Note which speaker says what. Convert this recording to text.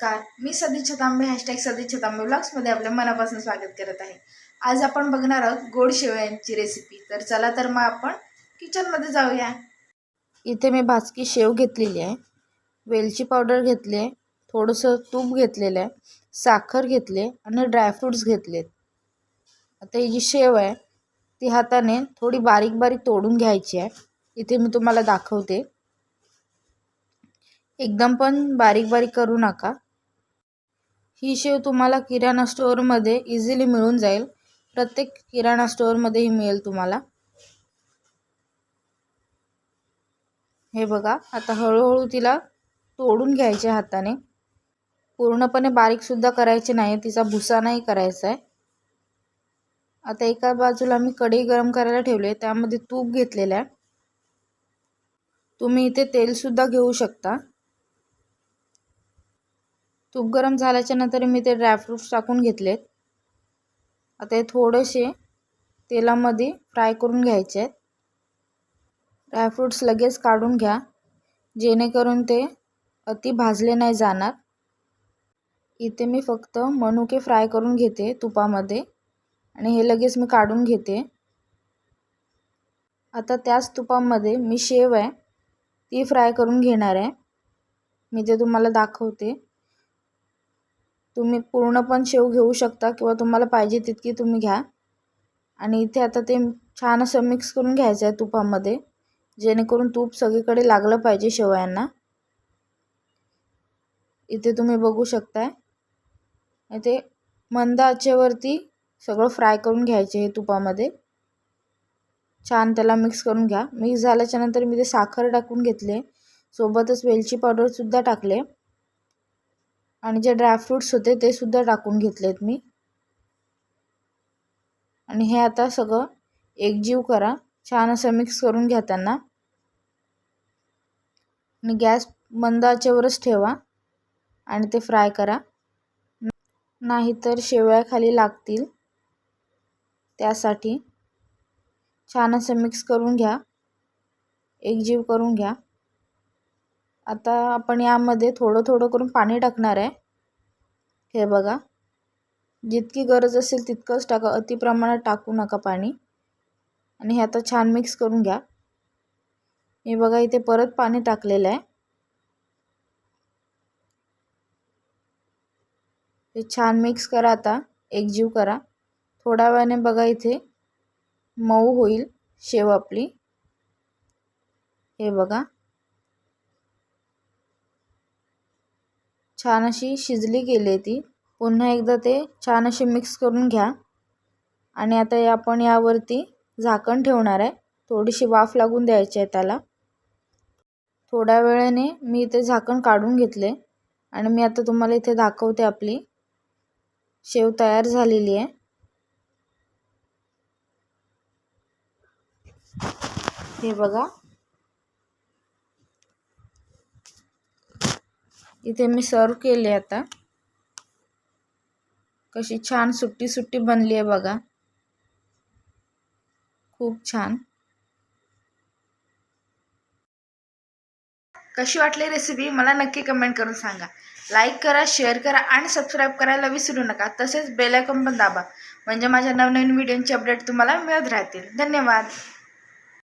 Speaker 1: नमस्कार. मी सदिच्छा तांबे हॅशटॅग सदिच्छा तांबे ब्लॉग्समध्ये आपल्या मनापासून स्वागत करत आहे. आज आपण बघणार आहोत गोड शेवयांची रेसिपी तर चला तर मग आपण किचनमध्ये जाऊया. इथे मी भाजकी शेव घेतलेली आहे. वेलची पावडर घेतली आहे. थोडंसं तूप घेतलेलं आहे. साखर घेतले आणि ड्रायफ्रूट्स घेतलेत. आता ही जी शेव आहे ती हाताने थोडी बारीक बारीक तोडून घ्यायची आहे. इथे मी तुम्हाला दाखवते. एकदम पण बारीक बारीक करू नका. ही शेव तुम्हाला किराणा स्टोअरमध्ये इझिली मिळून जाईल. प्रत्येक किराणा स्टोअरमध्ये ही मिळेल तुम्हाला. हे बघा आता हळूहळू तिला तोडून घ्यायचे हाताने. पूर्णपणे बारीकसुद्धा करायचे नाही तिचा भुसा नाही करायचा आहे. आता एका बाजूला मी कढई गरम करायला ठेवले त्यामध्ये तूप घेतलेलं आहे. तुम्ही इथे तेलसुद्धा घेऊ शकता. तूप गरम झाल्याच्यानंतर मी ते ड्रायफ्रूट्स टाकून घेतलेत. आता हे थोडेसे तेलामध्ये फ्राय करून घ्यायचे आहेत. ड्रायफ्रूट्स लगेच काढून घ्या जेणेकरून ते अति भाजले नाही जाणार. इथे मी फक्त मनुके फ्राय करून घेते तुपामध्ये आणि हे लगेच मी काढून घेते. आता त्याच तुपामध्ये मी शेव आहे ती फ्राय करून घेणार आहे. मी ते तुम्हाला दाखवते. तुम्ही पूर्ण पण शेव घेऊ शकता किंवा तुम्हाला पाहिजे तितकी तुम्ही घ्या. आणि इथे आता ते छान असं मिक्स करून घ्यायचं आहे तुपामध्ये जेणेकरून तूप सगळीकडे लागलं पाहिजे शेवयांना. इथे तुम्ही बघू शकताय. इथे मंद आचेवरती सगळं फ्राय करून घ्यायचे हे तुपामध्ये. छान त्याला मिक्स करून घ्या. मिक्स झाल्याच्यानंतर मी ते साखर टाकून घेतले. सोबतच वेलची पावडरसुद्धा टाकले. आणि जे ड्रायफ्रूट्स होते ते सुद्धा टाकून घेतलेत मी. आणि हे आता सगळं एकजीव करा. छान असं मिक्स करून घ्या त्यांना. आणि गॅस मंद आचेवरच ठेवा. आणि ते फ्राय करा. नाहीतर शेवया खाली लागतील. त्यासाठी छान असं मिक्स करून घ्या. एकजीव करून घ्या. आता आपण यामध्ये थोडं थोडं करून पाणी टाकणार आहे. हे बघा. जितकी गरज असेल तितकंच टाका. अतिप्रमाणात टाकू नका पाणी. आणि हे आता छान मिक्स करून घ्या. मी बघा इथे परत पाणी टाकलेलं आहे. हे छान मिक्स करा आता. एकजीव करा. थोड्या वेळाने बघा इथे मऊ होईल शेव आपली. हे बघा. छान अशी शिजली गेली आहे ती. पुन्हा एकदा ते छान अशी मिक्स करून घ्या. आणि आता आपण यावरती झाकण ठेवणार आहे. थोडीशी वाफ लागून द्यायची आहे त्याला. थोड्या वेळाने मी इथे झाकण काढून घेतले. आणि मी आता तुम्हाला इथे दाखवते आपली. शेव तयार झालेली आहे. हे बघा. इथे मी सर्व केले आता. कशी छान सुट्टी सुट्टी बनली आहे बघा. खूप छान. कशी वाटली रेसिपी मला नक्की कमेंट करून सांगा. लाईक करा शेअर करा आणि सबस्क्राईब करायला विसरू नका. तसेच बेलायकॉन पण दाबा. म्हणजे माझ्या नवनवीन व्हिडिओंचे अपडेट तुम्हाला मिळत राहतील. धन्यवाद.